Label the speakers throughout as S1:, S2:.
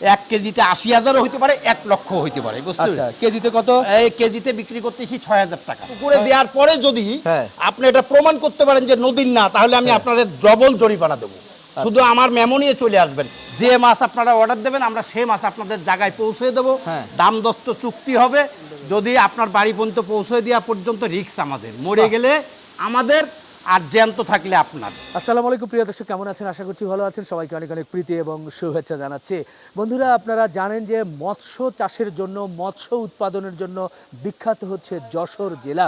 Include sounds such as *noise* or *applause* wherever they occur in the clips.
S1: এক কেজিতে আশি হাজারও হইতে পারে এক লক্ষ হইতে পারে বুঝতে
S2: আচ্ছা কেজিতে কত?
S1: এই কেজিতে বিক্রি করতেছি ছয় হাজার টাকা। পুকুরে দেওয়ার পরে যদি
S2: হ্যাঁ।
S1: আপনি এটা প্রমাণ করতে পারেন যে নদীর না তাহলে আমি আপনাদের ডবল জরিমানা দেবো।
S2: আচ্ছা।
S1: শুধু আমার মেমো নিয়ে চলে আসবেন। যে মাছ আপনারা অর্ডার দেবেন আমরা সে মাছ আপনাদের জায়গায় পৌঁছে দেবো।
S2: হ্যাঁ।
S1: দাম দত্ত চুক্তি হবে। যদি আপনার বাড়ি পর্যন্ত পৌঁছে দেওয়া পর্যন্ত রিক্স আমাদের। মরে গেলে আমাদের আর জ্যান্ত থাকলে আপনার।
S2: আসসালামু আলাইকুম প্রিয় দর্শক, কেমন আছেন? আশা করছি ভালো আছেন। সবাইকে অনেক অনেক প্রীতি এবং শুভেচ্ছা জানাচ্ছি। বন্ধুরা, আপনারা জানেন যে মৎস্য চাষের জন্য, মৎস্য উৎপাদনের জন্য বিখ্যাত হচ্ছে যশোর জেলা।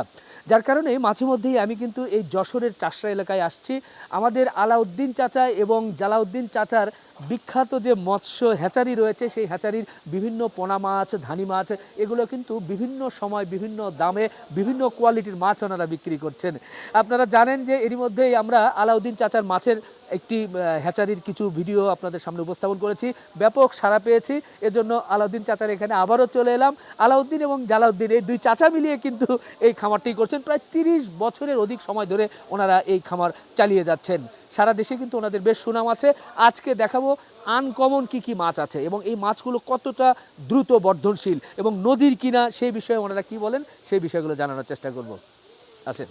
S2: যার কারণে মাঝে মধ্যেই আমি কিন্তু এই যশোরের চাষরা এলাকায় আসছি। আমাদের আলাউদ্দিন চাচা এবং জালাউদ্দিন চাচার বিখ্যাত যে মৎস্য হ্যাচারি রয়েছে, সেই হ্যাচারির বিভিন্ন পোনা মাছ, ধানি মাছ, এগুলো কিন্তু বিভিন্ন সময় বিভিন্ন দামে বিভিন্ন কোয়ালিটির মাছ ওনারা বিক্রি করছেন। আপনারা জানেন যে এরই মধ্যেই আমরা আলাউদ্দিন চাচার মাছের একটি হ্যাচারির কিছু ভিডিও আপনাদের সামনে উপস্থাপন করেছি। ব্যাপক সাড়া পেয়েছি, এজন্য আলাউদ্দিন চাচার এখানে আবারও চলে এলাম। আলাউদ্দিন এবং জালাউদ্দিন এই দুই চাচা মিলিয়ে কিন্তু এই খামারটি করছেন। প্রায় তিরিশ বছরের অধিক সময় ধরে ওনারা এই খামার চালিয়ে যাচ্ছেন। সারা দেশে কিন্তু ওনাদের বেশ সুনাম আছে। আজকে দেখাবো আনকমন কি কি মাছ আছে এবং এই মাছগুলো কতটা দ্রুত বর্ধনশীল এবং নদীর কিনা সেই বিষয়ে ওনারা কি বলেন সেই বিষয়গুলো জানানোর চেষ্টা করব। আসেন।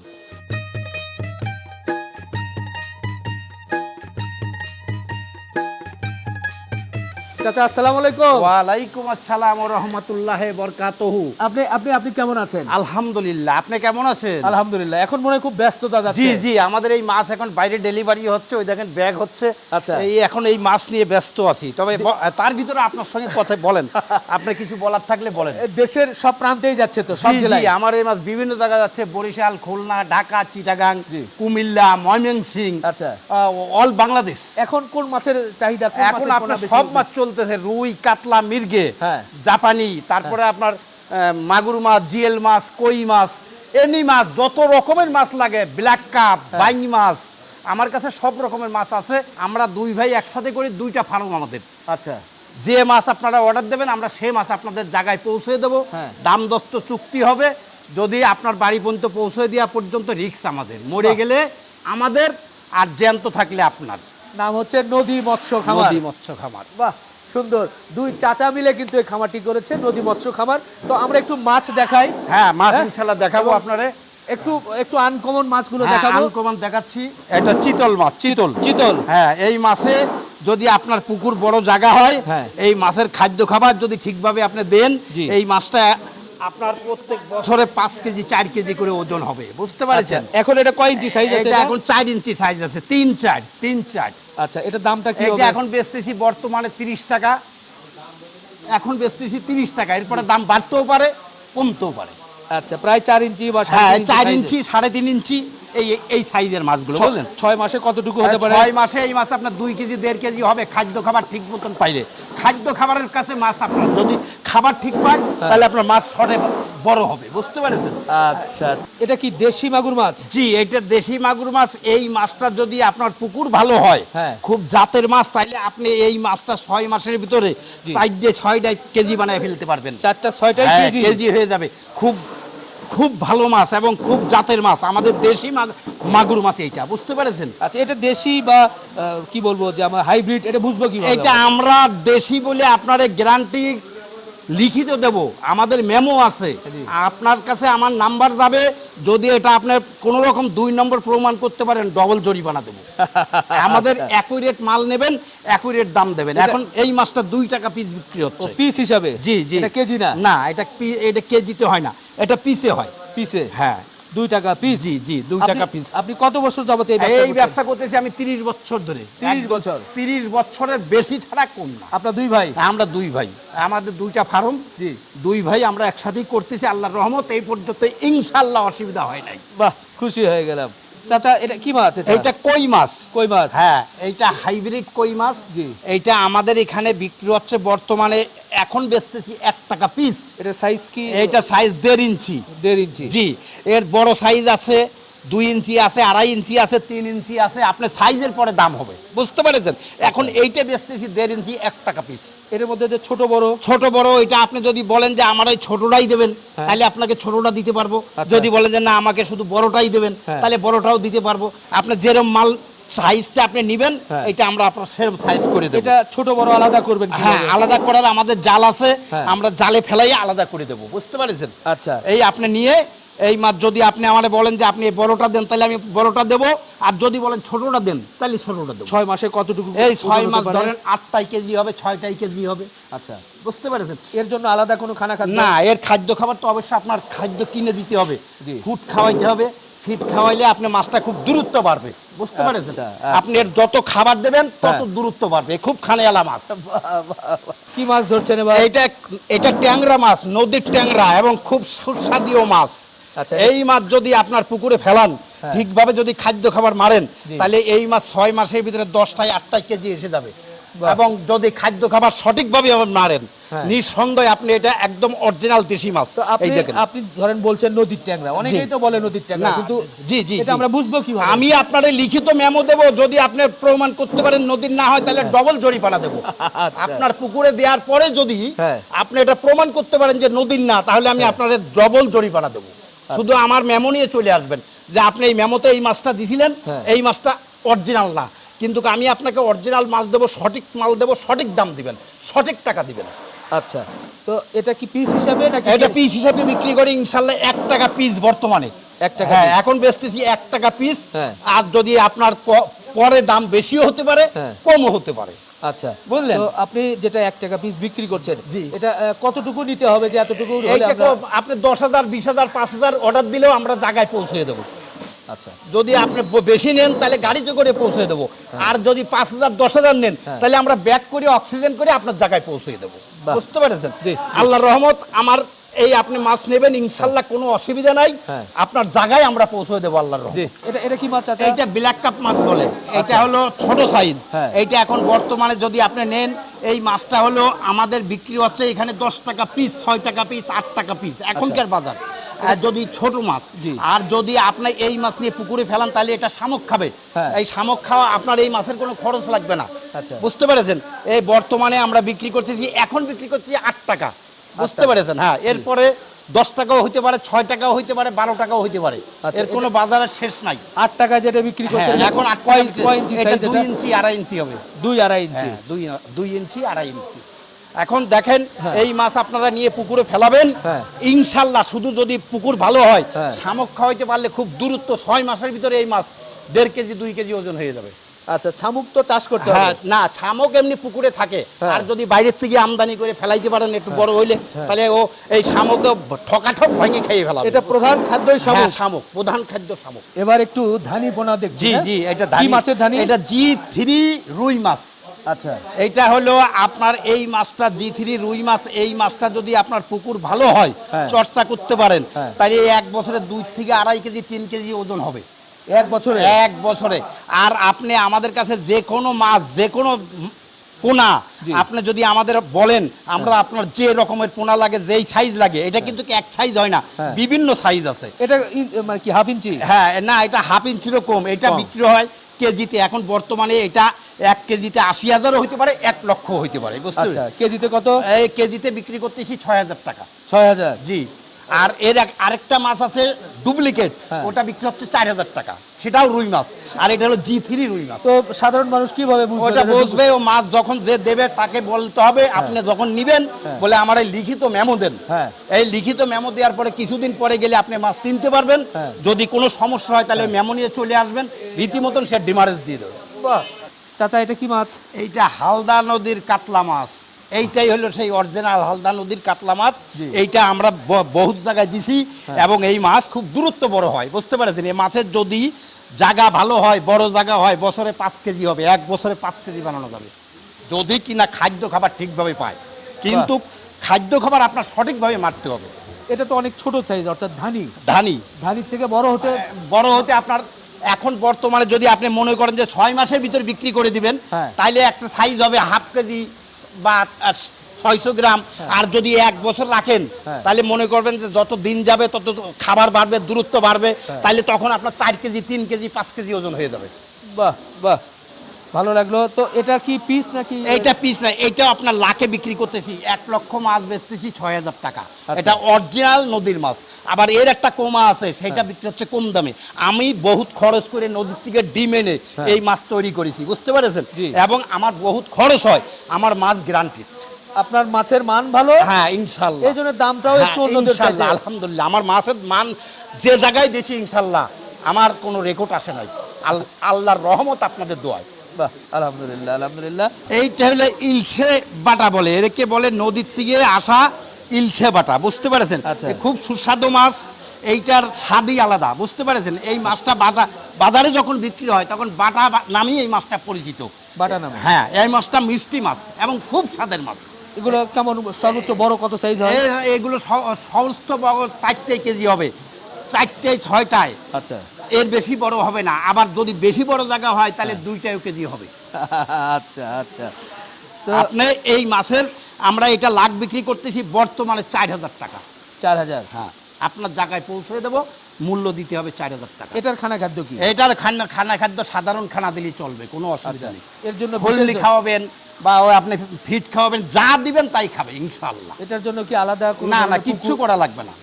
S2: চাচা আসসালামু আলাইকুম।
S1: ওয়ালাইকুম আসসালাম রহমতুল্লাহ বরকাতহু।
S2: আপনি আপনি আপনি কেমন আছেন?
S1: আলহামদুলিল্লাহ আপনি কেমন আছেন?
S2: আলহামদুলিল্লাহ এখন মনে হয় খুব ব্যস্ততা যাচ্ছে।
S1: জি জি আমাদের এই মাছ এখন বাইরে ডেলিভারি হচ্ছে ওই দেখেন ব্যাগ হচ্ছে।
S2: আচ্ছা।
S1: এই এখন এই মাছ নিয়ে ব্যস্ত আছি। তবে তার ভিতরে আপনার সঙ্গে কথা বলেন। আপনি কিছু বলার থাকলে বলেন।
S2: দেশের সব প্রান্তেই যাচ্ছে তো সব জেলায়?
S1: আমার এই মাছ বিভিন্ন জায়গায় যাচ্ছে বরিশাল খুলনা ঢাকা চিটাগাং কুমিল্লা ময়মনসিং
S2: আচ্ছা।
S1: অল বাংলাদেশ।
S2: এখন কোন মাছের চাহিদা
S1: এখন আপনার সব? মাছ চলতেছে রুই কাতলা মির্গে
S2: হ্যাঁ।
S1: জাপানি তারপরে আপনার মাগুর মাছ জিএল মাছ কই মাছ এনি মাছ যত রকমের মাছ লাগে ব্ল্যাক কাপ
S2: হ্যাঁ।
S1: বাইং মাছ আমার কাছে সব রকমের মাছ আছে। আমরা দুই ভাই একসাথে করি দুইটা ফার্ম আমাদের।
S2: আচ্ছা।
S1: যে মাছ আপনারা অর্ডার দেবেন আমরা সে মাছ আপনাদের জায়গায় পৌঁছে দেবো।
S2: হ্যাঁ।
S1: দাম দত্ত চুক্তি হবে। যদি আপনার বাড়ি পর্যন্ত পৌঁছে দেওয়া পর্যন্ত রিক্স আমাদের। মরে গেলে আমাদের আর জ্যান্ত থাকলে আপনার।
S2: নাম হচ্ছে নদী মৎস্য খামার।
S1: নদী মৎস্য খামার।
S2: বাহ। সুন্দর। দুই চাচা মিলে কিন্তু এই খামারটি করেছে নদী মৎস্য খামার। তো আমরা একটু মাছ দেখাই।
S1: হ্যাঁ মাছ
S2: হ্যাঁ?
S1: ইনশাল্লাহ দেখাবো আপনারে।
S2: একটু একটু আনকমন মাছগুলো
S1: হ্যাঁ
S2: দেখাবো।
S1: আনকমন দেখাচ্ছি। এটা চিতল মাছ চিতল।
S2: চিতল।
S1: হ্যাঁ এই মাছে যদি আপনার পুকুর বড় জায়গা হয়
S2: হ্যাঁ।
S1: এই মাছের খাদ্য খাবার যদি ঠিকভাবে আপনি দেন। এই মাছটা আপনার প্রত্যেক বছরে পাঁচ কেজি চার কেজি করে ওজন হবে। বুঝতে পারছেন?
S2: আচ্ছা, এখন এটা কয় ইঞ্চি সাইজ
S1: এটা? এখন চার ইঞ্চি সাইজ আছে তিন চার তিন চার।
S2: আচ্ছা এটা দামটা কি
S1: এটা এখন বেচতেছি বর্তমানে তিরিশ টাকা। এখন বেচতেছি তিরিশ টাকা এরপরে দাম বাড়তেও পারে কমতেও পারে।
S2: আচ্ছা প্রায় 4 ইঞ্চি বা সাড়ে
S1: হ্যাঁ
S2: তিন
S1: চার ইঞ্চি সাড়ে তিন ইঞ্চি এই এই সাইজের মাছগুলো
S2: বলেন
S1: বুঝলেন?
S2: ছয় মাসে কতটুকু হতে পারে?
S1: 6 মাসে এই মাছ আপনার 2 কেজি 1.5 কেজি হবে খাদ্য খাবার ঠিক মতন পাইলে। খাদ্য খাবারের কাছে মাছ আপনার যদি খাবার ঠিক পায়
S2: হ্যাঁ।
S1: তাহলে আপনার মাছ শটে বড় হবে বুঝতে পেরেছেন?
S2: আচ্ছা এটা কি দেশি মাগুর মাছ?
S1: জি এটা দেশি মাগুর মাছ এই মাছটা যদি আপনার পুকুর ভালো হয়
S2: হ্যাঁ।
S1: খুব জাতের মাছ তাইলে আপনি এই মাছটা ছয় মাসের ভিতরে সাইড দিয়ে ছয়টা কেজি বানায় ফেলতে পারবেন।
S2: চারটা ছয়টা
S1: হ্যাঁ,
S2: কেজি
S1: হয়ে যাবে। খুব খুব ভালো মাছ এবং খুব জাতের মাছ। আমাদের দেশি মাগ- মাগুর মাছ এইটা বুঝতে পেরেছেন?
S2: আচ্ছা এটা দেশি বা কি বলব যে আমার হাইব্রিড এটা বুঝব কি
S1: এটা আমরা? দেশি বলে আপনার গ্যারান্টি লিখিত দেব। আমাদের মেমো আছে। আপনার কাছে আমার নাম্বার যাবে যদি এটা আপনার কোনো রকম দুই নম্বর প্রমাণ করতে পারেন ডবল জরিমানা দেবো। *laughs* আমাদের অ্যাকুরেট মাল নেবেন অ্যাকুরেট দাম দেবেন। এখন এই মাছটা দুই টাকা পিস বিক্রি হচ্ছে।
S2: পিস হিসাবে?
S1: জি জি।
S2: এটা কেজি না?
S1: না এটা এটা কেজিতে হয় না। এটা পিসে হয়।
S2: পিসে
S1: হ্যাঁ।
S2: দুই টাকা পিস
S1: জি জি দুই টাকা পিস
S2: আপনি কত বছর যাবত এই
S1: এই ব্যবসা করতেছি আমি তিরিশ বছর ধরে।
S2: 30 বছর?
S1: তিরিশ বছরের বেশি ছাড়া কম না।
S2: আপনার দুই ভাই?
S1: আমরা দুই ভাই। আমাদের দুইটা ফার্ম।
S2: জি।
S1: দুই ভাই আমরা একসাথেই করতেছি আল্লাহর রহমত এই পর্যন্ত ইনশাল্লাহ অসুবিধা হয় নাই।
S2: বাহ খুশি হয়ে গেলাম। চাচা এটা কি মাছ এটা?
S1: কই মাছ?
S2: কই মাছ?
S1: হ্যাঁ এইটা হাইব্রিড কই মাছ?
S2: জি।
S1: এইটা আমাদের এখানে বিক্রি হচ্ছে বর্তমানে এখন বেচতেছি এক টাকা পিস
S2: এটা সাইজ কি?
S1: এইটা সাইজ দেড় ইঞ্চি।
S2: দেড় ইঞ্চি।
S1: জি এর বড় সাইজ আছে দুই ইঞ্চি আছে আড়াই ইঞ্চি আছে তিন ইঞ্চি আছে আপনার সাইজের পরে দাম হবে। বুঝতে পেরেছেন? এখন এইটা বেচতেছি দেড় ইঞ্চি এক টাকা পিস
S2: এর মধ্যে যে ছোট বড়?
S1: ছোট বড় এটা আপনি যদি বলেন যে আমার ওই ছোটটাই দেবেন
S2: হ্যাঁ।
S1: তাহলে আপনাকে ছোটটা দিতে পারব।
S2: আচ্ছা।
S1: যদি বলেন যে না আমাকে শুধু বড়টাই দেবেন
S2: হ্যাঁ।
S1: তাহলে বড়টাও দিতে পারব। আপনার যেরকম মাল সাইজটা আপনি নেবেন
S2: হ্যাঁ।
S1: এটা আমরা আপনার সেরকম সাইজ করে দেবো।
S2: এটা ছোট বড় আলাদা করবেন
S1: হ্যাঁ আলাদা করার আমাদের জাল আছে। আমরা জালে ফেলাই আলাদা করে দেবো। বুঝতে পারছেন?
S2: আচ্ছা।
S1: এই আপনি নিয়ে এই মাছ যদি আপনি আমারে বলেন যে আপনি বড়টা দেন তাহলে আমি বড়টা দেবো। আর যদি বলেন ছোটটা দেন তাহলে ছোটটা দেবো।
S2: ছয় মাসে কতটুকু
S1: এই ছয় মাস ধরেন আটটাই কেজি হবে ছয়টাই কেজি হবে।
S2: আচ্ছা।
S1: বুঝতে পেরেছেন?
S2: এর জন্য আলাদা কোনো খানা খাদ্য?
S1: না এর খাদ্য খাবার তো অবশ্যই আপনার খাদ্য কিনে দিতে হবে। ফুড খাওয়াইতে হবে। ফিট খাওয়াইলে আপনি মাছটা খুব দূরত্ব বাড়বে। বুঝতে পেরেছেন?
S2: আচ্ছা,
S1: আপনি এর যত খাবার দেবেন তত
S2: হ্যাঁ।
S1: দূরত্ব বাড়বে। খুব খানেয়ালা মাছ।
S2: কি মাছ ধরছেন
S1: এটা এটা ট্যাংরা মাছ নদীর ট্যাংরা এবং খুব সুস্বাদীয় মাছ।
S2: আচ্ছা।
S1: এই মাছ যদি আপনার পুকুরে ফেলান
S2: হ্যাঁ।
S1: ঠিকভাবে যদি খাদ্য খাবার মারেন তাহলে এই মাছ ছয় মাসের ভিতরে দশটায় আটটায় কেজি এসে যাবে। এবং যদি খাদ্য খাবার সঠিকভাবে মারেন
S2: হ্যাঁ।
S1: নিঃসন্দেহে আপনি এটা একদম অরিজিনাল দেশি মাছ। এই দেখেন।
S2: আপনি ধরেন বলছেন নদীর ট্যাংরা অনেকেই তো বলে নদীর ট্যাংরা কিন্তু
S1: জি, জি,
S2: এটা আমরা বুঝব কি
S1: আমি আপনার লিখিত মেমো দেব যদি আপনি প্রমাণ করতে পারেন নদীর না হয় তাহলে ডবল জরিপানা দেব।
S2: আচ্ছা।
S1: আপনার পুকুরে দেওয়ার পরে যদি
S2: হ্যাঁ।
S1: আপনি এটা প্রমাণ করতে পারেন যে নদীর না তাহলে আমি আপনার ডবল জরিপানা দেব।
S2: আচ্ছা।
S1: শুধু আমার মেমো নিয়ে চলে আসবেন যে আপনি এই মেমোতে এই মাছটা দিছিলেন
S2: হ্যাঁ।
S1: এই মাছটা অরিজিনাল না। কিন্তু আমি আপনাকে অরিজিনাল মাছ দেবো সঠিক মাল দেবো সঠিক দাম দিবেন সঠিক টাকা দিবেন।
S2: আচ্ছা তো এটা কি পিস হিসাবে নাকি
S1: এটা পিস হিসাবে বিক্রি করে ইনশাল্লাহ এক টাকা পিস বর্তমানে।
S2: এক টাকা
S1: হ্যাঁ এখন বেচতেছি এক টাকা পিস
S2: হ্যাঁ।
S1: আর যদি আপনার পরে দাম বেশিও হতে পারে
S2: হ্যাঁ।
S1: কমও হতে পারে।
S2: আচ্ছা
S1: বুঝলেন?
S2: তো আপনি যেটা এক টাকা পিস বিক্রি করছেন। এটা কতটুকু নিতে হবে যে এতটুকু
S1: আপনি দশ হাজার বিশ হাজার পাঁচ হাজার অর্ডার দিলেও আমরা জায়গায় পৌঁছে দেবো
S2: আচ্ছা
S1: যদি আপনি বেশি নেন তাহলে গাড়িতে করে পৌঁছে দেবো আর যদি পাঁচ হাজার দশ হাজার নেন
S2: হ্যাঁ।
S1: তাহলে আমরা ব্যাক করে অক্সিজেন করে আপনার জায়গায় পৌঁছে দেবো বুঝতে পেরেছেন। আল্লাহ রহমত আমার এই আপনি মাছ নেবেন ইনশাল্লাহ কোনো অসুবিধা নাই।
S2: হ্যাঁ।
S1: আপনার জায়গায় আমরা পৌঁছে দেবো আল্লাহর
S2: এটা এটা কি মাছ
S1: এইটা ব্ল্যাক কাপ মাছ বলে। এটা হলো ছোট সাইজ
S2: হ্যাঁ।
S1: এইটা এখন বর্তমানে যদি আপনি নেন এই মাছটা হলো আমাদের বিক্রি হচ্ছে এখানে দশ টাকা পিস ছয় টাকা পিস আট টাকা পিস এখনকার বাজার। যদি ছোট মাছ
S2: আচ্ছা।
S1: আর যদি আপনি এই মাছ নিয়ে পুকুরে ফেলান তাহলে এটা শামুক খাবে।
S2: হ্যাঁ।
S1: এই শামুক খাওয়া আপনার এই মাছের কোনো খরচ লাগবে না।
S2: আচ্ছা।
S1: বুঝতে পেরেছেন? এই বর্তমানে আমরা বিক্রি করতেছি এখন বিক্রি করতেছি আট টাকা। বুঝতে
S2: টাকা।
S1: পেরেছেন হ্যাঁ এরপরে দশ টাকাও হইতে পারে ছয় টাকাও হইতে পারে বারো টাকাও হইতে পারে
S2: আচ্ছা,
S1: এর কোনো বাজারের শেষ নাই
S2: আট টাকা যেটা বিক্রি
S1: হ্যাঁ,
S2: করছেন
S1: এখন আট
S2: ইঞ্চি
S1: এটা দুই ইঞ্চি আড়াই ইঞ্চি হবে
S2: দুই আড়াই ইঞ্চি
S1: হ্যাঁ, দুই দুই ইঞ্চি আড়াই ইঞ্চি এখন দেখেন
S2: হ্যাঁ।
S1: এই মাছ আপনারা নিয়ে পুকুরে ফেলাবেন
S2: হ্যাঁ।
S1: ইনশাল্লাহ শুধু যদি পুকুর ভালো হয়
S2: হ্যাঁ।
S1: শামুক খাওয়াইতে পারলে খুব দূরত্ব ছয় মাসের ভিতরে এই মাছ দেড় কেজি দুই কেজি ওজন হয়ে যাবে
S2: আচ্ছা শামুক তো চাষ করতে
S1: হ্যাঁ না শামুক এমনি পুকুরে থাকে।
S2: হ্যাঁ।
S1: আর যদি বাইরের থেকে আমদানি করে ফেলাইতে পারেন একটু বড় হইলে তাহলে ও এই শামুক ঠকাঠক ভেঙে খেয়ে ফেলাবে।
S2: এটা প্রধান খাদ্যই
S1: হ্যাঁ
S2: শামুক।
S1: শামুক প্রধান খাদ্য শামুক।
S2: এবার একটু ধানি পোনা দেখছি
S1: জি
S2: হ্যাঁ?
S1: জি এটা ধানি।
S2: মাছের ধানি?
S1: এটা জি থ্রি রুই মাছ।
S2: আচ্ছা।
S1: এইটা হলো আপনার এই মাছটা জি থ্রি রুই মাছ। এই মাছটা যদি আপনার পুকুর ভালো হয়
S2: হ্যাঁ।
S1: চর্চা করতে পারেন
S2: হ্যাঁ।
S1: তাহলে এক বছরে দুই থেকে আড়াই কেজি তিন কেজি ওজন হবে।
S2: এক বছরে?
S1: এক বছরে। আর আপনি আমাদের কাছে যে কোনো মাছ যে কোনো পোনা আপনি যদি আমাদের বলেন আমরা আপনার যে রকমের পোনা লাগে যেই সাইজ লাগে এটা কিন্তু এক সাইজ হয় না?
S2: হ্যাঁ।
S1: বিভিন্ন সাইজ আছে।
S2: এটা মানে কি হাফ ইঞ্চি
S1: হ্যাঁ না এটা হাফ ইঞ্চিরও কম। এটা বিক্রি হয় কেজিতে। এখন বর্তমানে এটা এক কেজিতে আশি হাজারও হইতে পারে এক লক্ষ হইতে পারে। বুঝতে
S2: আচ্ছা কেজিতে কত?
S1: এই কেজিতে বিক্রি করতেছি ছয় হাজার টাকা।
S2: ছয় হাজার?
S1: জি। আর এর এক- আরেকটা মাছ আছে ডুপ্লিকেট
S2: হ্যাঁ।
S1: ওটা বিক্রি হচ্ছে চার হাজার টাকা। সেটাও রুই মাছ। আর এটা হলো জি থ্রি রুই মাছ।
S2: তো সাধারণ মানুষ কীভাবে
S1: ওটা বুঝবে ও মাছ যখন যে দেবে তাকে বলতে হবে আপনি যখন নিবেন বলে আমার এই লিখিত মেমো দেন।
S2: হ্যাঁ।
S1: এই লিখিত মেমো দেওয়ার পরে কিছুদিন পরে গেলে আপনি মাছ চিনতে পারবেন।
S2: হ্যাঁ।
S1: যদি কোনো সমস্যা হয় তাহলে মেমো নিয়ে চলে আসবেন। রীতিমতন সে ডিমারেজ দিয়ে দেবে।
S2: চাচা এটা কি মাছ?
S1: এইটা হালদা নদীর কাতলা মাছ। এইটাই হলো সেই অরিজিনাল হালদা নদীর কাতলা মাছ। এইটা আমরা বহুত জায়গায় দিছি এবং এই মাছ খুব দূরত্ব বড় হয় বুঝতে পারছেন? এই মাছের যদি জায়গা ভালো হয় বড় জায়গা হয় বছরে পাঁচ কেজি হবে এক বছরে পাঁচ কেজি বানানো যাবে। যদি কিনা খাদ্য খাবার ঠিকভাবে পায়। কিন্তু খাদ্য খাবার আপনার সঠিকভাবে মারতে হবে।
S2: এটা তো অনেক ছোট সাইজ অর্থাৎ ধানি।
S1: ধানি।
S2: ধানির থেকে বড় হতে
S1: বড় হতে আপনার এখন বর্তমানে যদি আপনি মনে করেন যে ছয় মাসের ভিতরে বিক্রি করে দিবেন
S2: হ্যাঁ।
S1: তাইলে একটা সাইজ হবে হাফ কেজি বা ছয়শো গ্রাম আর যদি এক বছর রাখেন
S2: হ্যাঁ।
S1: তাহলে মনে করবেন যে যত দিন যাবে তত খাবার বাড়বে দূরত্ব বাড়বে
S2: হ্যাঁ।
S1: তাহলে তখন আপনার চার কেজি তিন কেজি পাঁচ কেজি ওজন হয়ে যাবে
S2: বাহ বাহ ভালো লাগল তো এটা কি পিস নাকি
S1: এইটা পিস না এইটাও আপনার লাখে বিক্রি করতেছি এক লক্ষ মাছ বেচতেছি ছয় হাজার টাকা
S2: আচ্ছা।
S1: এটা অরিজিনাল নদীর মাছ আবার এর একটা কমা আছে সেটা বিক্রি হচ্ছে কম দামে। আমি বহুত খরচ করে নদীর থেকে ডিম এনে এই মাছ তৈরি করেছি বুঝতে পেরেছেন? এবং আমার বহুত খরচ হয় আমার মাছ গ্রান্টেড।
S2: আপনার মাছের মান ভালো?
S1: হ্যাঁ ইনশাল্লাহ।
S2: এই জন্য দামটাও একটু
S1: হ্যাঁ, ইনশাল্লাহ আলহামদুলিল্লাহ আমার মাছের মান যে জায়গায় দিয়েছি ইনশাল্লাহ আমার কোনো রেকর্ড আসে নাই। আল্লাহর রহমত আপনাদের দোয়ায়।
S2: আলহামদুলিল্লাহ আলহামদুলিল্লাহ।
S1: এইটা হলো ইলশে বাটা বলে এরকে বলে নদীর থেকে আসা ইলশে বাটা বুঝতে পেরেছেন?
S2: আচ্ছা।
S1: খুব সুস্বাদু মাছ এইটার স্বাদই আলাদা বুঝতে পেরেছেন? এই মাছটা বাটা বাজারে যখন বিক্রি হয় তখন বাটা নামেই এই মাছটা পরিচিত।
S2: বাটা নামে।
S1: হ্যাঁ এই মাছটা মিষ্টি মাছ এবং খুব স্বাদের মাছ।
S2: এগুলো কেমন সর্বোচ্চ বড় কত সাইজ হয়?
S1: এগুলো সমস্ত বড় চারটে কেজি হবে। চারটে ছয়টায়।
S2: আচ্ছা।
S1: এর বেশি বড় হবে না। আবার যদি বেশি বড় জায়গা হয় তাহলে দুইটাও কেজি হবে। *laughs*
S2: আচ্ছা আচ্ছা। তো
S1: আপনি এই মাছের আমরা এটা লাখ বিক্রি করতেছি বর্তমানে চার হাজার টাকা।
S2: চার হাজার?
S1: হ্যাঁ আপনার জায়গায় পৌঁছে দেবো মূল্য দিতে হবে চার হাজার টাকা।
S2: এটার খানা খাদ্য কি?
S1: এটার খানা খানা খাদ্য সাধারণ খানা দিলেই চলবে কোনো
S2: আচ্ছা
S1: অসুবিধা নেই।
S2: এর জন্য
S1: হলদি খাওয়াবেন বা আপনি ফিট খাওয়াবেন যা দিবেন তাই খাবে ইনশাআল্লাহ।
S2: এটার জন্য কি আলাদা
S1: না না কিচ্ছু করা লাগবে না।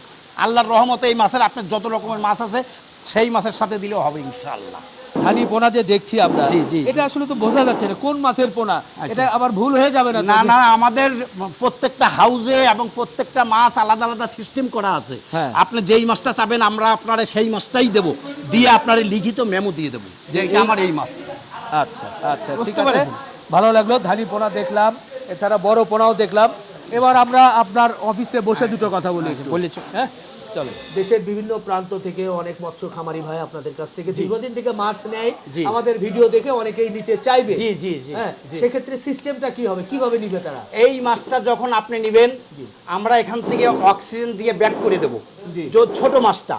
S1: আল্লাহর রহমতে এই মাছের আপনার যত রকমের মাছ আছে সেই মাছের সাথে দিলেও হবে ইনশাআল্লাহ।
S2: ধানি পোনা যে দেখছি আমরা এটা আসলে তো বোঝা যাচ্ছে না কোন মাছের পোনা?
S1: আচ্ছা।
S2: এটা আবার ভুল হয়ে যাবে না
S1: না না আমাদের প্রত্যেকটা হাউজে এবং প্রত্যেকটা মাছ আলাদা আলাদা সিস্টেম করা আছে।
S2: হ্যাঁ।
S1: আপনি যেই মাছটা চাবেন আমরা আপনারা সেই মাছটাই দেব। দিয়ে আপনার লিখিত মেমো দিয়ে দেবো যে এটা আমার এই মাছ।
S2: আচ্ছা আচ্ছা ঠিক আছে। ভালো লাগল ধানি পোনা দেখলাম এছাড়া বড় পোনাও দেখলাম। এবার আমরা আপনার অফিসে বসে দুটো কথা বলি। একটু।
S1: বলে চল।
S2: হ্যাঁ? চলো। দেশের বিভিন্ন প্রান্ত থেকে অনেক মৎস্য খামারি ভাই আপনাদের কাছ থেকে দীর্ঘদিন থেকে মাছ নেয়। আমাদের ভিডিও দেখে অনেকেই নিতে চাইবে।
S1: জি, জি, জি,
S2: হ্যাঁ সেক্ষেত্রে সিস্টেমটা কি হবে? কীভাবে নিবে তারা?
S1: এই মাছটা যখন আপনি নেবেন আমরা এখান থেকে অক্সিজেন দিয়ে ব্যাক করে দেবো। ছোট মাছটা।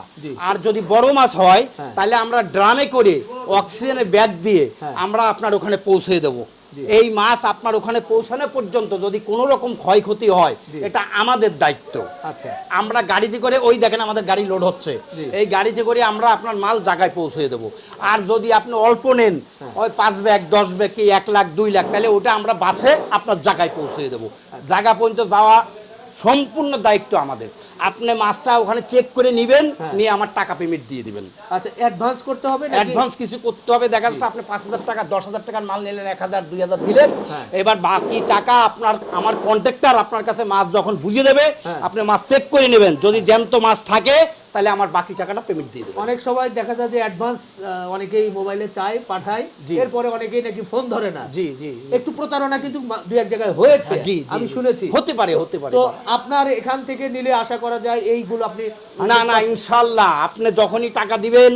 S1: আর যদি বড় মাছ হয়
S2: হ্যাঁ।
S1: তাহলে আমরা ড্রামে করে অক্সিজেনের ব্যাগ দিয়ে
S2: হ্যাঁ।
S1: আমরা আপনার ওখানে পৌঁছে দেবো।
S2: জি।
S1: এই মাছ আপনার ওখানে পৌঁছানো পর্যন্ত যদি কোনো রকম ক্ষয়ক্ষতি হয় এটা আমাদের দায়িত্ব।
S2: আচ্ছা।
S1: আমরা গাড়িতে করে ওই দেখেন আমাদের গাড়ি লোড হচ্ছে। এই গাড়িতে করে আমরা আপনার মাল জায়গায় পৌঁছে দেবো। আর যদি আপনি অল্প নেন
S2: হ্যাঁ।
S1: ওই পাঁচ ব্যাগ দশ ব্যাগ কি এক লাখ দুই লাখ তাহলে ওটা আমরা বাসে আপনার জায়গায় পৌঁছে দেবো।
S2: আচ্ছা।
S1: জায়গা পর্যন্ত যাওয়া সম্পূর্ণ দায়িত্ব আমাদের আপনি মাছটা ওখানে চেক করে নেবেন
S2: হ্যাঁ।
S1: নিয়ে আমার টাকা পেমেন্ট দিয়ে দিবেন
S2: আচ্ছা অ্যাডভান্স করতে হবে
S1: অ্যাডভান্স কিছু করতে হবে দেখা যাচ্ছে আপনি পাঁচ হাজার টাকা দশ হাজার টাকার মাল নিলেন এক হাজার দুই হাজার দিলেন
S2: হ্যাঁ।
S1: এবার বাকি টাকা আপনার আমার কন্ট্রাক্টর আপনার কাছে মাছ যখন বুঝিয়ে দেবে
S2: হ্যাঁ।
S1: আপনি মাছ চেক করে নেবেন যদি জ্যান্ত মাছ থাকে তাহলে আমার বাকি টাকাটা পেমেন্ট দিয়ে দেবেন।
S2: অনেক সময় দেখা যায় যে অ্যাডভান্স অনেকেই মোবাইলে চায় পাঠায়
S1: জি।
S2: এরপরে অনেকেই নাকি ফোন ধরে না।
S1: জি জি
S2: একটু প্রতারণা কিন্তু দুই এক জায়গায় হয়েছে
S1: জি জি,
S2: আমি শুনেছি।
S1: হতে পারে হতে পারে
S2: তো আপনার এখান থেকে নিলে আশা করা যায় এইগুলো আপনি
S1: না না ইনশাল্লাহ আপনি যখনই টাকা দিবেন।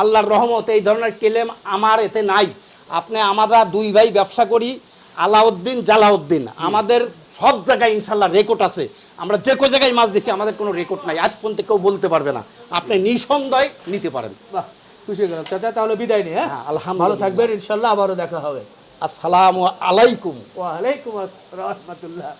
S1: আল্লাহর রহমত এই ধরনের কেলেম আমার এতে নাই। আপনি আমরা দুই ভাই ব্যবসা করি আলাউদ্দিন জালাউদ্দিন। আমাদের সব জায়গায় ইনশাল্লাহ রেকর্ড আছে। আমরা যে কোনো জায়গায় মাছ দিছি আমাদের কোনো রেকর্ড নাই। আজ পর্যন্ত কেউ বলতে পারবে না। আপনি নিঃসন্দেহে নিতে পারেন
S2: বাহ খুশি হয়ে গেলাম। চাচা তাহলে বিদায় নিয়ে হ্যাঁ?
S1: হ্যাঁ, আলহামদুলিল্লাহ।
S2: ভালো থাকবেন ইনশাল্লাহ আবারও দেখা হবে।
S1: আসসালামু আলাইকুম।
S2: ওয়ালাইকুম আসসালাম রহমতুল্লাহ।